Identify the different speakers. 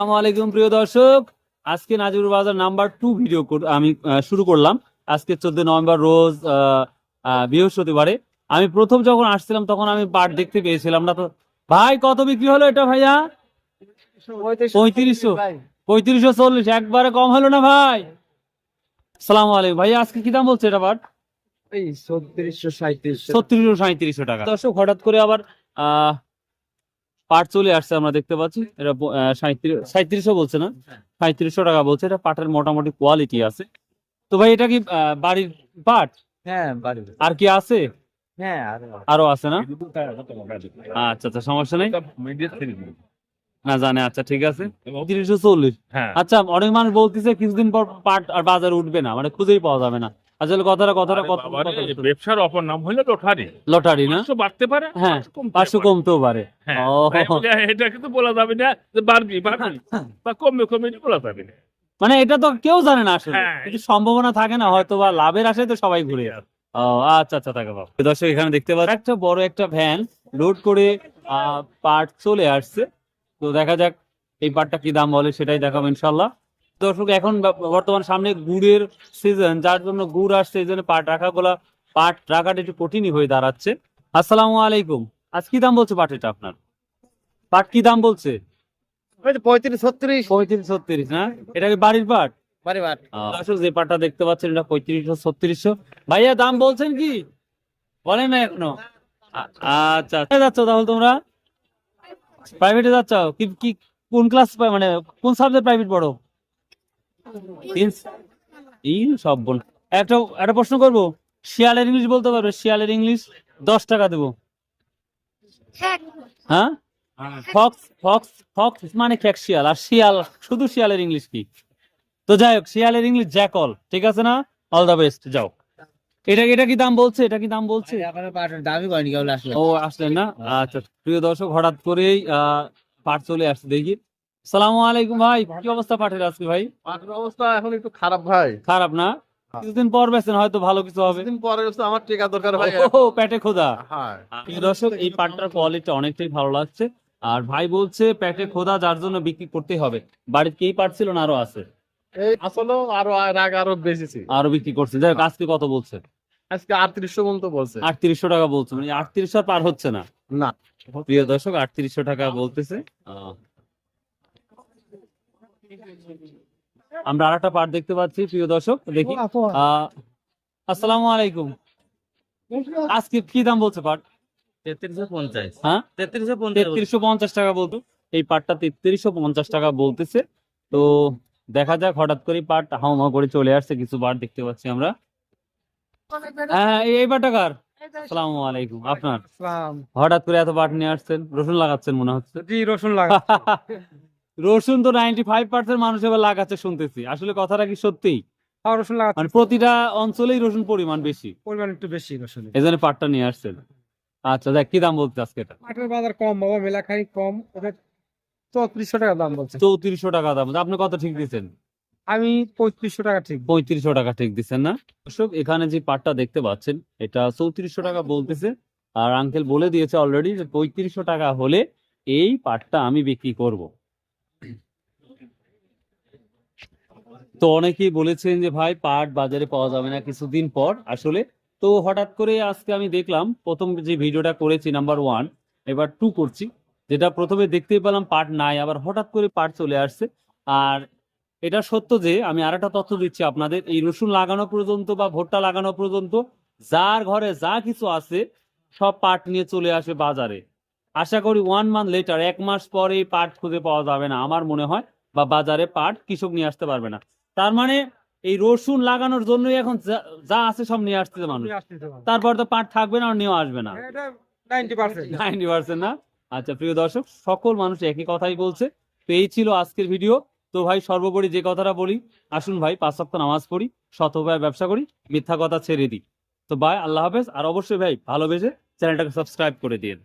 Speaker 1: আসসালামু আলাইকুম প্রিয় দর্শক। আজকে বাজার নাম্বার টু ভিডিও আমি শুরু করলাম। আজকে চোদ্দ নভেম্বর রোজ বৃহস্পতিবারে। আমি প্রথম যখন আসছিলাম তখন আমি পাট দেখতে পেয়েছিলাম না তো। ভাই কত বিক্রি হলো এটা ভাইয়া? পঁয়ত্রিশশো পঁয়ত্রিশশো। চল্লিশ একবারে কম হলো না ভাই? সালাম আলাইকুম। ভাইয়া আজকে কি দাম বলছে এটা পাট?
Speaker 2: এই ছত্রিশশো সাঁত্রিশশো
Speaker 1: ছত্রিশশো সাঁত্রিশশো টাকা। দর্শক হঠাৎ করে আবার আহ পাট চলে আসছে আমরা দেখতে পাচ্ছি। এটা সাঁত্রিশশো বলছে না? সাঁত্রিশশো টাকা বলছে। এটা পাটের মোটামুটি কোয়ালিটি আছে। তো ভাই এটা কি বাড়ির পাট?
Speaker 2: হ্যাঁ
Speaker 1: আর কি আছে?
Speaker 2: হ্যাঁ
Speaker 1: আরও আছে। না? আচ্ছা আচ্ছা সমস্যা নেই। না জানে আচ্ছা ঠিক আছে। তিরিশশো চল্লিশ।
Speaker 3: হ্যাঁ।
Speaker 1: আচ্ছা অনেক মানুষ বলতেছে কিছুদিন পর পাট আর বাজারে উঠবে না। মানে খুঁজেই পাওয়া যাবে না। আসলে কথাটা কথাটা কত
Speaker 3: ব্যবসার অপর নাম হলো লটারি।
Speaker 1: লটারি না?
Speaker 3: বাড়তে পারে
Speaker 1: হ্যাঁ,
Speaker 3: পাঁচশো।
Speaker 1: কমতেও পারে।
Speaker 3: হ্যাঁ,
Speaker 1: ও।
Speaker 3: এটা কিন্তু বলা যাবে না যে বাড়বি বাড়বি। বা কমবে এটা বলা যাবে না।
Speaker 1: মানে এটা তো কেউ জানে না আসলে।
Speaker 3: হ্যাঁ।
Speaker 1: কিছু সম্ভাবনা থাকে না হয়তো বা লাভের আশায় তো সবাই ঘুরে যায় ও আচ্ছা আচ্ছা থাকে বাবা। দর্শক এখানে দেখতে পাচ্ছেন একটা বড় একটা ভ্যান লোড করে পার্ট চলে আসছে। তো দেখা যাক এই পার্টটা কি দাম বলে সেটাই দেখাবো ইনশাল্লাহ দর্শক এখন বর্তমান সামনে গুড়ের সিজন যার জন্য গুড় আসছে এই জন্য পাট রাখাগুলা পাট রাখাটা একটু কঠিনই হয়ে দাঁড়াচ্ছে। আসসালামু আলাইকুম। আজ কি দাম বলছে পাট এটা আপনার? পাট কি দাম বলছে?
Speaker 2: পঁয়ত্রিশ ছত্রিশ।
Speaker 1: পঁয়ত্রিশ ছত্রিশ না? এটা কি বাড়ির পাট? আসলে যে পাটটা দেখতে পাচ্ছেন এটা পঁয়ত্রিশশো ছত্রিশশো। ভাইয়া দাম বলছেন কি? বলেন না এখনও। আচ্ছা যাচ্ছ তাহলে তোমরা? প্রাইভেটে যাচ্ছ? কি কি কোন ক্লাস মানে কোন সাবজেক্ট প্রাইভেট পড়ো? সব বল একটা একটা প্রশ্ন করব? শিয়ালের ইংলিশ বলতে পারবে? শিয়ালের ইংলিশ দশ টাকা দেবো। হ্যাঁ? ফক্স ফক্স ফক্স মানে খ্যাক শিয়াল। আর শিয়াল শুধু শিয়ালের ইংলিশ কি? তো যাই হোক শিয়ালের ইংলিশ জ্যাকল ঠিক আছে না? অল দা বেস্ট যাও। এটা এটা কি দাম বলছে? এটা কি দাম বলছে?
Speaker 2: দামি করেনি কেউ আসলে।
Speaker 1: ও আসলেন না? আচ্ছা প্রিয় দর্শক হঠাৎ করেই আহ, পাট চলে আসছে দেখি। সালাম আলাইকুম ভাই কি অবস্থা পাঠের আজকে ভাই?
Speaker 4: পাটের অবস্থা এখন একটু খারাপ ভাই।
Speaker 1: খারাপ না? কিছুদিন পর বেছেন হয়তো ভালো কিছু হবে।
Speaker 4: দিন পরে আমার টেকা দরকার ভাই।
Speaker 1: ও পেটে খোদা
Speaker 4: হ্যাঁ।
Speaker 1: দর্শক এই পাটটার কোয়ালিটি অনেকটাই ভালো লাগছে। আর ভাই বলছে পেটে খোদা যার জন্য বিক্রি করতে হবে। বাড়িতে কি পাট ছিল না আরও আছে?
Speaker 4: এই আসলে আরও রাগ আরও বেশিছি
Speaker 1: আরও বিক্রি করছে। যাই আজকে কত বলছে?
Speaker 4: আজকে আটত্রিশশো পর্যন্ত বলছে।
Speaker 1: আটত্রিশশো টাকা বলছে মানে আটত্রিশশো পার হচ্ছে না।
Speaker 4: না।
Speaker 1: প্রিয় দর্শক আটত্রিশশো টাকা বলতেছে। আমরা আর একটা পার্ট দেখতে পাচ্ছি প্রিয় দর্শক দেখি। আসসালামু আলাইকুম। আজকে কি দাম বলছে পাট
Speaker 2: তেত্রিশশো পঞ্চাশ।
Speaker 1: হ্যাঁ?
Speaker 2: তেত্রিশশো
Speaker 1: তেত্রিশশো পঞ্চাশ টাকা বলতো। এই পাটটা তেত্রিশশো পঞ্চাশ টাকা বলতেছে। তো দেখা যাক হঠাৎ করে পাট হাওমা করে চলে আসছে কিছু পাট দেখতে পাচ্ছি আমরা। হ্যাঁ এই- এই পাটটা কার? আসসালামু আলাইকুম। আপনার? হঠাৎ করে এত পাট নিয়ে আসছেন রসুন লাগাচ্ছেন মনে হচ্ছে।
Speaker 2: জি রসুন লাগা
Speaker 1: রসুন তো নাইনটি ফাইভ পার্সেন্ট মানুষ এবার লাগাচ্ছে শুনতেছি। আসলে কথাটা কি সত্যি
Speaker 2: হ্যাঁ রসুন
Speaker 1: মানে প্রতিটা অঞ্চলেই রসুন পরিমাণ বেশি।
Speaker 2: পরিমাণ একটু বেশি রসুন।
Speaker 1: এই জন্য পাটটা নিয়ে আসছেন। আচ্ছা দেখ কি দাম বলতে আজকে এটা?
Speaker 2: পাটের বাজার কম বাবা মেলাখানি কম। ওটা চৌত্রিশশো টাকা দাম বলছে।
Speaker 1: চৌত্রিশশো টাকা দাম আপনি কত ঠিক দিচ্ছেন?
Speaker 2: আমি পঁয়ত্রিশশো টাকা ঠিক
Speaker 1: পঁয়ত্রিশশো টাকা ঠিক দিচ্ছেন না? দর্শক এখানে যে পাটটা দেখতে পাচ্ছেন এটা চৌত্রিশশো টাকা বলতেছে। আর আঙ্কেল বলে দিয়েছে অলরেডি যে পঁয়ত্রিশশো টাকা হলে এই পাটটা আমি বিক্রি করব। তো অনেকেই বলেছেন যে, ভাই, পাট বাজারে পাওয়া যাবে না কিছুদিন পর। আসলে তো হঠাৎ করে আজকে আমি দেখলাম, প্রথম যে ভিডিওটা করেছি, নাম্বার ওয়ান, এবার টু করছি, যেটা প্রথমে দেখতেই পেলাম পাট নাই, আবার হঠাৎ করে পাট চলে আসছে। আর এটা সত্য যে, আমি আর একটা তথ্য দিচ্ছি আপনাদের, এই রসুন লাগানো পর্যন্ত বা ভুট্টা লাগানো পর্যন্ত যার ঘরে যা কিছু আছে, সব পাট নিয়ে চলে আসে বাজারে। আশা করি ওয়ান মান্থ লেটার এক মাস পরে পাট খুঁজে পাওয়া যাবে না, আমার মনে হয়, বা বাজারে পাট কৃষক নিয়ে আসতে পারবে না। তার মানে এই রসুন লাগানোর জন্যই এখন যা- আছে সব নিয়ে আসতেছে মানুষ। তারপর তো পাট থাকবে না আর নিয়েও আসবে না। নাইনটি পার্সেন্ট না? আচ্ছা প্রিয় দর্শক সকল মানুষ একই কথাই বলছে। তো এই ছিল আজকের ভিডিও। তো ভাই সর্বোপরি যে কথাটা বলি আসুন ভাই পাঁচ সপ্তাহ নামাজ পড়ি শত উপায়ে ব্যবসা করি মিথ্যা কথা ছেড়ে দিই। তো ভাই আল্লাহ হাফেজ। আর অবশ্যই ভাই ভালোবেসে চ্যানেলটাকে সাবস্ক্রাইব করে দিন।